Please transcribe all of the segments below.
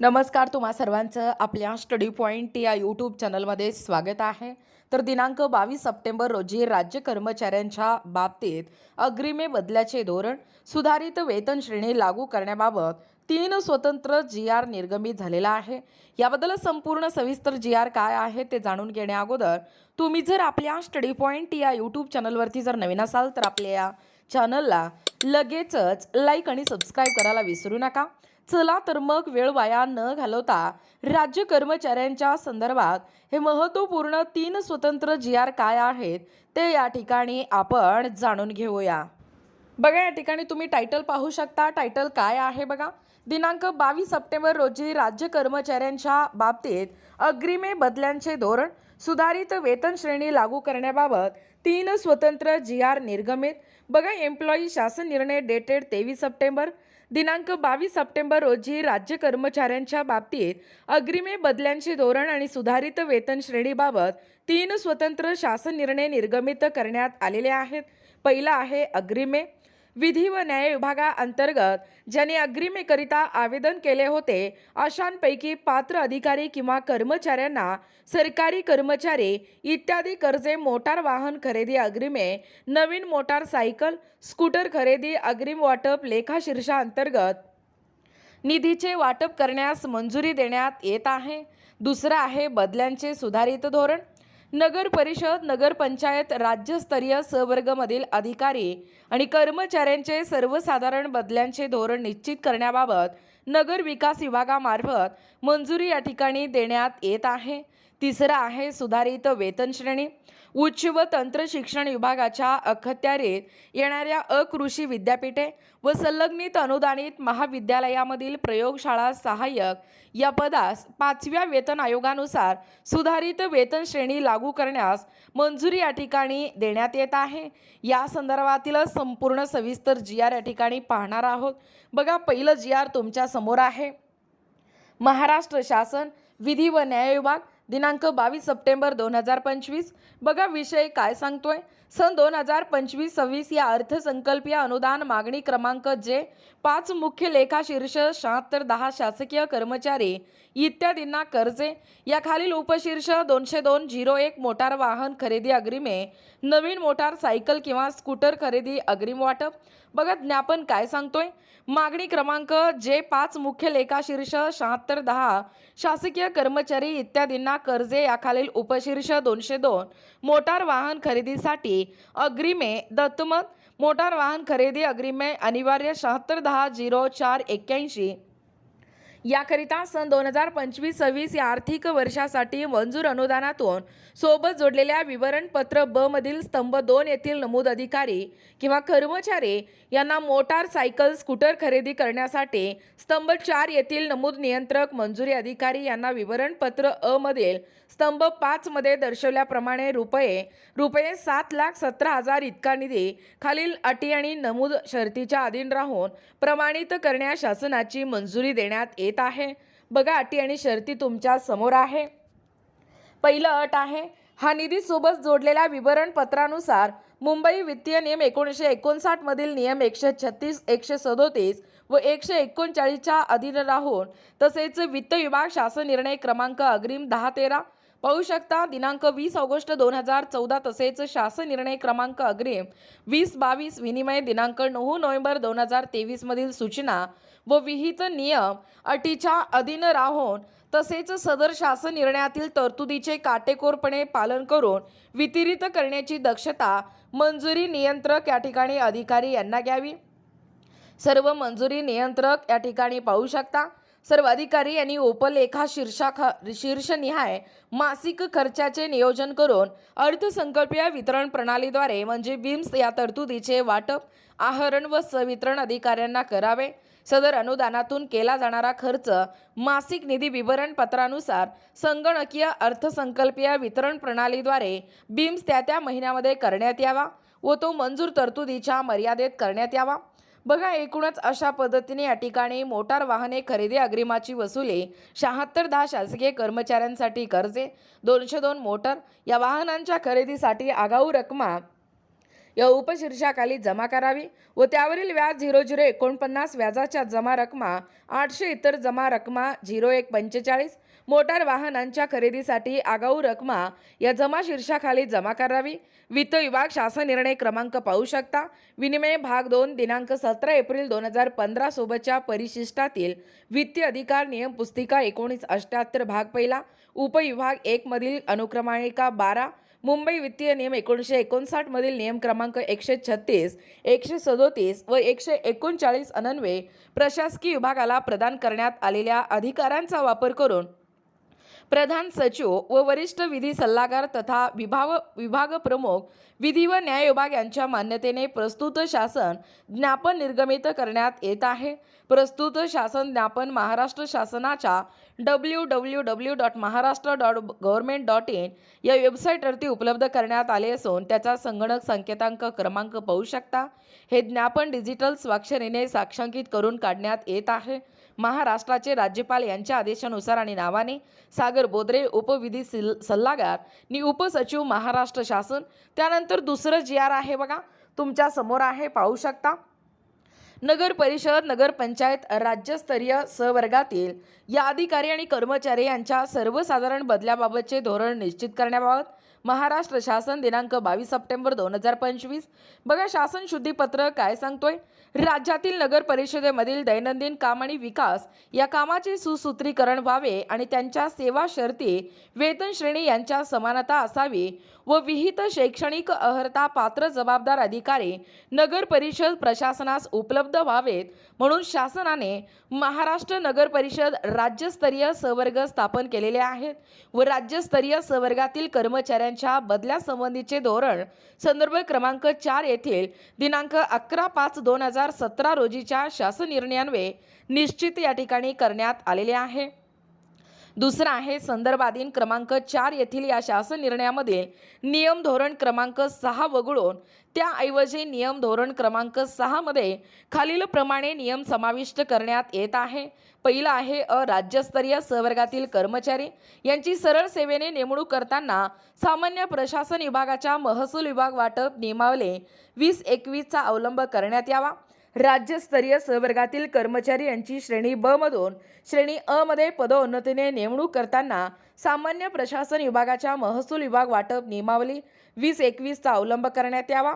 नमस्कार तुम्हा सर्वांचं आपल्या स्टडी पॉईंट या यूट्यूब चॅनलमध्ये स्वागत आहे. तर दिनांक बावीस सप्टेंबर रोजी राज्य कर्मचाऱ्यांच्या बाबतीत अग्रिमे बदल्याचे धोरण सुधारित वेतन श्रेणी लागू करण्याबाबत तीन स्वतंत्र जी आर निर्गमित झालेला आहे. याबद्दल संपूर्ण सविस्तर जी आर काय आहे ते जाणून घेण्या अगोदर तुम्ही जर आपल्या स्टडी पॉईंट या यूट्यूब चॅनलवरती जर नवीन असाल तर आपल्या या चॅनलला लगेचच लाईक आणि सबस्क्राईब करायला विसरू नका. चला तर मग वेळ वाया न घालवता राज्य कर्मचाऱ्यांच्या संदर्भात हे महत्त्वपूर्ण तीन स्वतंत्र जी आर काय आहेत ते या ठिकाणी आपण जाणून घेऊया. बघा या ठिकाणी तुम्ही टायटल पाहू शकता. टायटल काय आहे बघा? दिनांक बावीस सप्टेंबर रोजी राज्य कर्मचाऱ्यांच्या बाबतीत अग्रिमे बदल्यांचे धोरण सुधारित वेतन श्रेणी लागू करण्याबाबत तीन स्वतंत्र जी आर निर्गमित. बघा एम्प्लॉई शासन निर्णय डेटेड तेवीस सप्टेंबर दिनांक बावीस सप्टेंबर रोजी राज्य कर्मचाऱ्यांच्या बाबतीत अग्रिमे बदल्यांचे धोरण आणि सुधारित वेतन श्रेणीबाबत तीन स्वतंत्र शासन निर्णय निर्गमित करण्यात आलेले आहेत. पहिला आहे अग्रिमे. विधी व न्याय विभागाअंतर्गत ज्यांनी अग्रिमेकरिता आवेदन केले होते अशांपैकी पात्र अधिकारी किंवा कर्मचाऱ्यांना सरकारी कर्मचारी इत्यादी कर्जे मोटार वाहन खरेदी अग्रिमे नवीन मोटार सायकल स्कूटर खरेदी अग्रिम वाटप लेखाशीर्षाअंतर्गत निधीचे वाटप करण्यास मंजुरी देण्यात येत आहे. दुसरं आहे बदल्यांचे सुधारित धोरण. नगर परिषद नगरपंचायत राज्यस्तरीय सवर्गमधील अधिकारी आणि कर्मचाऱ्यांचे सर्वसाधारण बदल्यांचे धोरण निश्चित करण्याबाबत नगर विकास विभागामार्फत मंजुरी या ठिकाणी देण्यात येत आहे. तिसरं आहे सुधारित वेतन श्रेणी. उच्च व तंत्र शिक्षण विभागाच्या अखत्यारीत येणाऱ्या अकृषी विद्यापीठे व संलग्नित अनुदानित महाविद्यालयामधील प्रयोगशाळा सहाय्यक या पदास पाचव्या वेतन आयोगानुसार सुधारित वेतन श्रेणी लागू करण्यास मंजुरी या ठिकाणी देण्यात येत आहे. या संदर्भातील संपूर्ण सविस्तर जी आर या ठिकाणी पाहणार आहोत. बघा पहिलं जी आर तुमच्यासमोर आहे. महाराष्ट्र शासन विधी व न्याय विभाग दिनांक बावीस सप्टेंबर दोन हजार पंचवीस. बघा विषय काय सांगतोय. सन दोन हजार पंचवीस सव्वीस या अर्थसंकल्पीय अनुदान मागणी क्रमांक जे पाच मुख्य लेखा शीर्ष शहात्तर दहा शासकीय कर्मचारी इत्यादींना कर्जे. या खालील उपशीर्ष दोनशे दोन झिरो एक मोटार वाहन खरेदी अग्रिमे नवीन मोटार सायकल किंवा स्कूटर खरेदी अग्रिम वाटप. बघा ज्ञापन काय सांगतोय? मागणी क्रमांक जे पाच मुख्य लेखा शीर्ष शहात्तर दहा शासकीय कर्मचारी इत्यादींना कर्जे. याखालील उपशीर्ष दोनशे दोन मोटार वाहन खरेदीसाठी अग्रिमे दत्तमत मोटार वाहन खरेदी अग्रिमे अनिवार्य शहात्तर दहा झिरो चार एक्क्याऐंशी. याकरिता सन दोन हजार पंचवीस सव्वीस या आर्थिक वर्षासाठी मंजूर अनुदानातून सोबत जोडलेल्या विवरणपत्र ब मधील स्तंभ दोन येथील नमूद अधिकारी किंवा कर्मचारी यांना मोटार सायकल स्कूटर खरेदी करण्यासाठी स्तंभ चार येथील नमूद नियंत्रक मंजुरी अधिकारी यांना विवरणपत्र अ मधील स्तंभ पाच मध्ये दर्शवल्याप्रमाणे रुपये रुपये सात लाख सतरा हजार इतका निधी खालील अटी आणि नमूद शर्तीच्या अधीन राहून प्रमाणित करण्यास शासनाची मंजुरी देण्यात येत आहे. बघा अटी आणि शर्ती तुमच्यासमोर आहे. पहिलं अट आहे हा निधीसोबत जोडलेल्या विवरणपत्रानुसार मुंबई वित्तीय नियम एकोणीसशे एकोणसाठ मधील नियम एकशे छत्तीस एकशे सदोतीस व एकशे एकोणचाळीसच्या अधीन राहून तसेच वित्त विभाग शासन निर्णय क्रमांक अग्रिम दहा तेरा पाहू शकता दिनांक वीस ऑगस्ट दोन हजार चौदा तसेच शासन निर्णय क्रमांक अग्रिम वीस बावीस विनिमय दिनांक नऊ नोव्हेंबर दोन हजार तेवीसमधील सूचना व विहित नियम अटीच्या अधीन राहून तसेच सदर शासन निर्णयातील तरतुदीचे काटेकोरपणे पालन करून वितरित करण्याची दक्षता मंजुरी नियंत्रक या ठिकाणी अधिकारी यांना घ्यावी. सर्व मंजुरी नियंत्रक या ठिकाणी पाहू शकता. सर्व अधिकारी यांनी उपलेखा शीर्षाखा शीर्षनिहाय मासिक खर्चाचे नियोजन करून अर्थसंकल्पीय वितरण प्रणालीद्वारे म्हणजे बिम्स या तरतुदीचे वाटप आहरण व सवितरण अधिकाऱ्यांना करावे. सदर अनुदानातून केला जाणारा खर्च मासिक निधी विवरण पत्रानुसार संगणकीय अर्थसंकल्पीय वितरण प्रणालीद्वारे बिम्स त्या त्या महिन्यामध्ये करण्यात यावा व तो मंजूर तरतुदीच्या मर्यादेत करण्यात यावा. बघा एकूणच अशा पद्धतीने या ठिकाणी मोटार वाहने खरेदी अग्रिमाची वसुली शहात्तर दहा शासकीय कर्मचाऱ्यांसाठी कर्जे दोनशे दोन मोटर या वाहनांच्या खरेदीसाठी आगाऊ रकमा या उपशीर्षाखाली जमा करावी व त्यावरील व्याज झिरो झिरो एकोणपन्नास व्याजाच्या जमा रकमा आठशे इतर जमा रकमा झिरो एक पंचेचाळीस मोटार वाहनांच्या खरेदीसाठी आगाऊ रकमा या जमा शीर्षाखाली जमा करावी. वित्त विभाग शासन निर्णय क्रमांक पाहू शकता. विनिमय भाग दोन दिनांक सतरा एप्रिल दोन हजार पंधरा सोबतच्या परिशिष्टातील वित्तीय अधिकार नियम पुस्तिका एकोणीस अष्ट्याहत्तर भाग पहिला उपविभाग एकमधील अनुक्रमाणिका बारा मुंबई वित्तीय नियम एकोणीसशे एकोणसाठमधील नियम क्रमांक एकशे छत्तीस एकशे सदोतीस व एकशे एकोणचाळीस अनन्वे प्रशासकीय विभागाला प्रदान करण्यात आलेल्या अधिकारांचा वापर करून प्रधान सचिव व वरिष्ठ विधी सल्लागार तथा विभाग विभाग प्रमुख विधी व न्याय विभाग यांच्या मान्यतेने प्रस्तुत शासन ज्ञापन निर्गमित करण्यात येत आहे. प्रस्तुत शासन ज्ञापन महाराष्ट्र शासनाच्या W W W dot Maharashtra dot government dot in या वेबसाईटवरती उपलब्ध करण्यात आले असून त्याचा संगणक संकेतांक क्रमांक पाहू शकता. हे ज्ञापन डिजिटल स्वाक्षरीने साक्षांकित करून काढण्यात येत आहे. महाराष्ट्राचे राज्यपाल यांच्या आदेशानुसार आणि नावाने सागर बोदरे उपविधी सिल सल्लागार नि उपसचिव महाराष्ट्र शासन त्यानंतर दुसरं जी आर आहे बघा तुमच्यासमोर आहे पाहू शकता. नगर परिषद नगरपंचायत राज्यस्तरीय सहवर्गातील या अधिकारी आणि कर्मचारी यांच्या सर्वसाधारण बदल्याबाबतचे धोरण निश्चित करण्याबाबत महाराष्ट्र शासन दिनांक बावीस सप्टेंबर दोन हजार पंचवीस. बघा शासन शुद्धीपत्र काय सांगतोय? राज्यातील नगर परिषदेमधील दैनंदिन काम आणि विकास या कामाचे सुसूत्रीकरण व्हावे आणि त्यांच्या सेवा शर्ती वेतन श्रेणी यांच्या समानता असावी. व विहित शैक्षणिक अहर्ता पात्र जबाबदार अधिकारी नगर परिषद प्रशासनास उपलब्ध व्हावेत म्हणून शासनाने महाराष्ट्र नगर परिषद राज्यस्तरीय सवर्ग स्थापन केलेले आहेत व राज्यस्तरीय सवर्गातील कर्मचाऱ्यांच्या बदल्यासंबंधीचे धोरण संदर्भ क्रमांक चार येथील दिनांक अकरा पाच दोन हजार सतरा रोजीच्या शासन निर्णयान्वये निश्चित या ठिकाणी करण्यात आलेले आहे. दुसरं आहे संदर्भाधीन क्रमांक चार येथील या शासन निर्णयामध्ये नियम धोरण क्रमांक सहा वगळून त्याऐवजी नियम धोरण क्रमांक सहामध्ये खालीलप्रमाणे नियम समाविष्ट करण्यात येत आहे. पहिला आहे अ राज्यस्तरीय सहवर्गातील कर्मचारी. यांची सरळ सेवेने नेमणूक करताना सामान्य प्रशासन विभागाच्या महसूल विभाग वाटप नियमावले वीस एकवीसचा अवलंब करण्यात यावा. राज्यस्तरीय सहवर्गातील कर्मचारी यांची श्रेणी ब मधून श्रेणी अ मध्ये पदोन्नतीने नेमणूक करताना सामान्य प्रशासन विभागाच्या महसूल विभाग वाटप नियमावली वीस एकवीसचा अवलंब करण्यात यावा.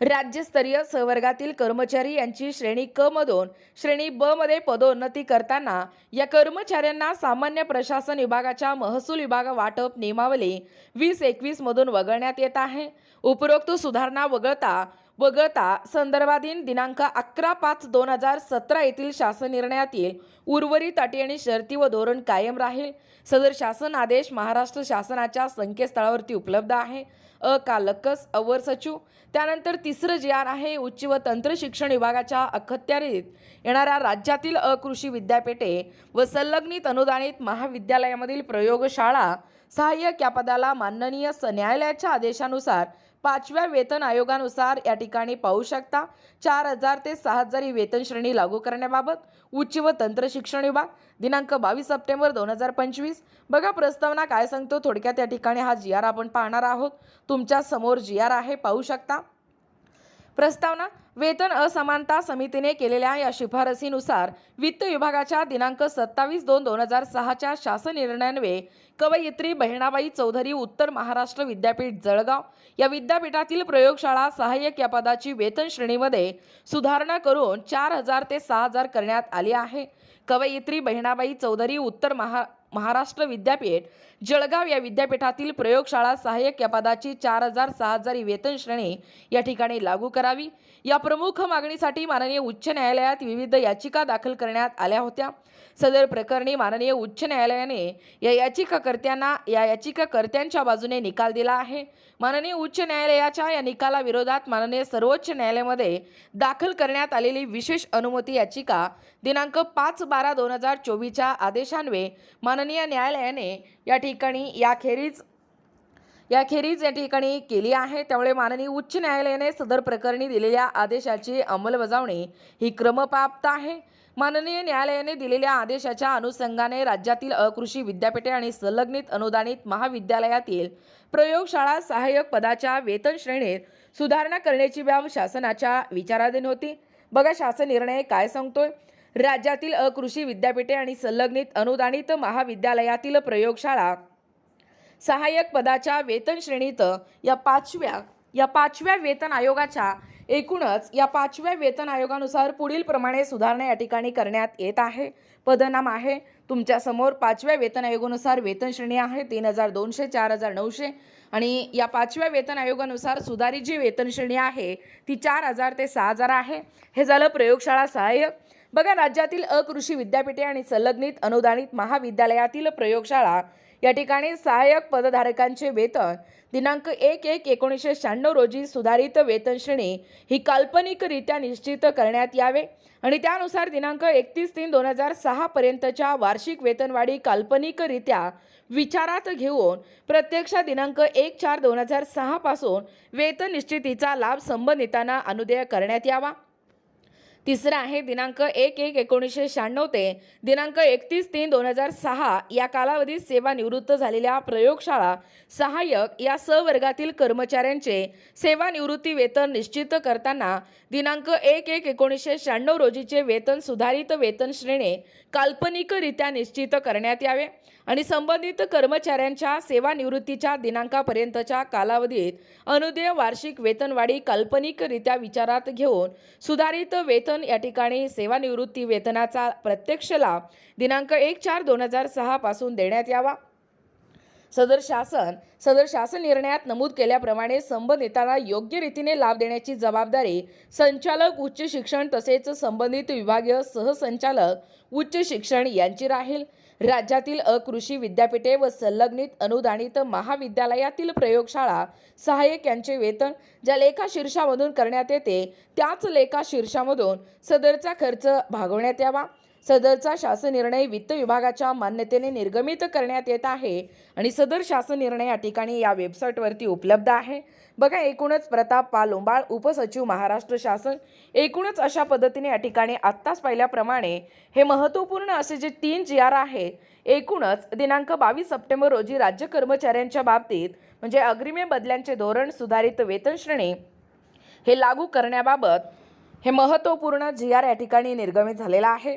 राज्यस्तरीय सहवर्गातील कर्मचारी यांची श्रेणी क मधून श्रेणी ब मध्ये पदोन्नती करताना या कर्मचाऱ्यांना सामान्य प्रशासन विभागाच्या महसूल विभाग वाटप नियमावली वीस एकवीस मधून वगळण्यात येत आहे. उपरोक्त सुधारणा वगळता वगळता संदर्भाधीन दिनांक अकरा पाच दोन हजार सतरा येथील शासन निर्णयातील उर्वरित अटी आणि शर्ती व धोरण कायम राहील. सदर शासन आदेश महाराष्ट्र शासनाच्या संकेतस्थळावरती उपलब्ध आहे. अ. कालकस अवर सचिव. त्यानंतर तिसरं जे आर आहे उच्च व तंत्र शिक्षण विभागाच्या अखत्यारीत येणाऱ्या राज्यातील अकृषी विद्यापीठे व संलग्नित अनुदानित महाविद्यालयामधील प्रयोगशाळा सहाय्यक या पदाला माननीय न्यायालयाच्या आदेशानुसार पाचव्या वेतन आयोगानुसार या ठिकाणी पाहू शकता. चार हजार ते सहा हजार ही वेतन श्रेणी लागू करण्याबाबत उच्च व तंत्र शिक्षण विभाग दिनांक बावीस सप्टेंबर दोन हजार पंचवीस. बघा प्रस्तावना काय सांगतो थोडक्यात या ठिकाणी हा जी आर आपण पाहणार आहोत. तुमच्यासमोर जी आर आहे पाहू शकता. प्रस्तावना वेतन असमानता समितीने केलेल्या या शिफारसीनुसार वित्त विभागाच्या दिनांक सत्तावीस दोन दोन हजार सहाच्या शासन निर्णयान्वये कवयित्री बहिणाबाई चौधरी उत्तर महाराष्ट्र विद्यापीठ जळगाव या विद्यापीठातील प्रयोगशाळा सहाय्यक या पदाची वेतन श्रेणीमध्ये सुधारणा करून चार हजार ते सहा हजार करण्यात आली आहे. कवयित्री बहिणाबाई चौधरी उत्तर महा महाराष्ट्र विद्यापीठ जळगाव या विद्यापीठातील प्रयोगशाळा सहाय्यक या पदाची चार हजार सहा हजारी वेतन श्रेणी या ठिकाणी लागू करावी. या प्रमुख मागणीसाठी माननीय उच्च न्यायालयात विविध याचिका दाखल करण्यात आल्या होत्या. सदर प्रकरणी माननीय उच्च न्यायालयाने या याचिकाकर्त्यांना या याचिकाकर्त्यांच्या बाजूने निकाल दिला आहे. माननीय उच्च न्यायालयाच्या या निकालाविरोधात माननीय सर्वोच्च न्यायालयामध्ये दाखल करण्यात आलेली विशेष अनुमती याचिका दिनांक पाच बारा दोन हजार चोवीसच्या आदेशान्वये माननीय न्यायालयाने या ठिकाणी याखेरीज याखेरीज या ठिकाणी केली आहे. त्यामुळे माननीय उच्च न्यायालयाने सदर प्रकरणी दिलेल्या आदेशाची अंमलबजावणी ही क्रमप्राप्त आहे. माननीय न्यायालयाने दिलेल्या आदेशाच्या अनुषंगाने राज्यातील अकृषी विद्यापीठे आणि संलग्नित अनुदानित महाविद्यालयातील प्रयोगशाळा सहाय्यक पदाच्या वेतन श्रेणीत सुधारणा करण्याची बाब शासनाच्या विचाराधीन होती. बघा शासन निर्णय काय सांगतोय? राज्यातील अकृषी विद्यापीठे आणि संलग्नित अनुदानित महाविद्यालयातील प्रयोगशाळा. सहाय्यक पदाच्या वेतन श्रेणीत या पाचव्या या पाचव्या वेतन आयोगाच्या एकूणच या पाचव्या वेतन आयोगानुसार पुढील प्रमाणे सुधारणा या ठिकाणी करण्यात येत आहे. पदनाम आहे. तुमच्यासमोर पाचव्या वेतन आयोगानुसार वेतन श्रेणी आहे तीन हजार दोनशे चार हजार नऊशे. आणि या पाचव्या वेतन आयोगानुसार सुधारित जी वेतन श्रेणी आहे ती चार हजार ते सहा हजार आहे. हे झालं प्रयोगशाळा सहाय्यक. बघा राज्यातील अकृषी विद्यापीठे आणि संलग्नित अनुदानित महाविद्यालयातील प्रयोगशाळा या ठिकाणी सहाय्यक पदधारकांचे वेतन दिनांक एक एक एकोणीसशे शहाण्णव रोजी सुधारित वेतन श्रेणी ही काल्पनिकरित्या निश्चित करण्यात यावे. आणि त्यानुसार दिनांक एकतीस तीन दोन हजार सहापर्यंतच्या वार्षिक वेतनवाढी काल्पनिकरित्या विचारात घेऊन प्रत्यक्षात दिनांक एक चार दोन हजार सहापासून वेतन निश्चितीचा लाभ संबंधितांना अनुदेय करण्यात यावा. तिसरं आहे दिनांक एक एक एकोणीसशे शहाण्णव ते दिनांक एकतीस तीन दोन हजार सहा या कालावधीत सेवानिवृत्त झालेल्या प्रयोगशाळा सहाय्यक या सवर्गातील कर्मचाऱ्यांचे सेवानिवृत्ती वेतन निश्चित करताना दिनांक एक एक एकोणीसशे शहाण्णव रोजीचे वेतन सुधारित वेतन श्रेणी काल्पनिकरित्या निश्चित करण्यात यावे. आणि संबंधित कर्मचाऱ्यांच्या सेवानिवृत्तीच्या दिनांकापर्यंतच्या कालावधीत अनुदेय वार्षिक वेतनवाढी काल्पनिकरित्या विचारात घेऊन सुधारित वेतन या ठिकाणी सेवानिवृत्ती वेतनाचा प्रत्यक्ष लाभ दिनांक एक चार दोन हजार सहापासून देण्यात यावा. सदर शासन सदर शासन निर्णयात नमूद केल्याप्रमाणे संबंधितांना योग्य रीतीने लाभ देण्याची जबाबदारी संचालक उच्च शिक्षण तसेच संबंधित विभागीय सहसंचालक उच्च शिक्षण यांची राहील. राज्यातील अकृषी विद्यापीठे व संलग्नित अनुदानित महाविद्यालयातील प्रयोगशाळा सहाय्यक यांचे वेतन ज्या लेखा शीर्षामधून करण्यात येते त्याच लेखा शीर्षामधून सदरचा खर्च भागवण्यात यावा. सदरचा शासन निर्णय वित्त विभागाच्या मान्यतेने निर्गमित करण्यात येत आहे आणि सदर शासन निर्णय या ठिकाणी या वेबसाईटवरती उपलब्ध आहे. बघा एकूणच प्रताप पालोंबाळ उपसचिव महाराष्ट्र शासन. एकूणच अशा पद्धतीने या ठिकाणी आत्ताच पाहिल्याप्रमाणे हे महत्त्वपूर्ण असे जे तीन जी आर आहे एकूणच दिनांक बावीस सप्टेंबर रोजी राज्य कर्मचाऱ्यांच्या बाबतीत म्हणजे अग्रिमे बदल्यांचे धोरण सुधारित वेतन श्रेणी हे लागू करण्याबाबत हे महत्त्वपूर्ण जी आर या ठिकाणी निर्गमित झालेला आहे.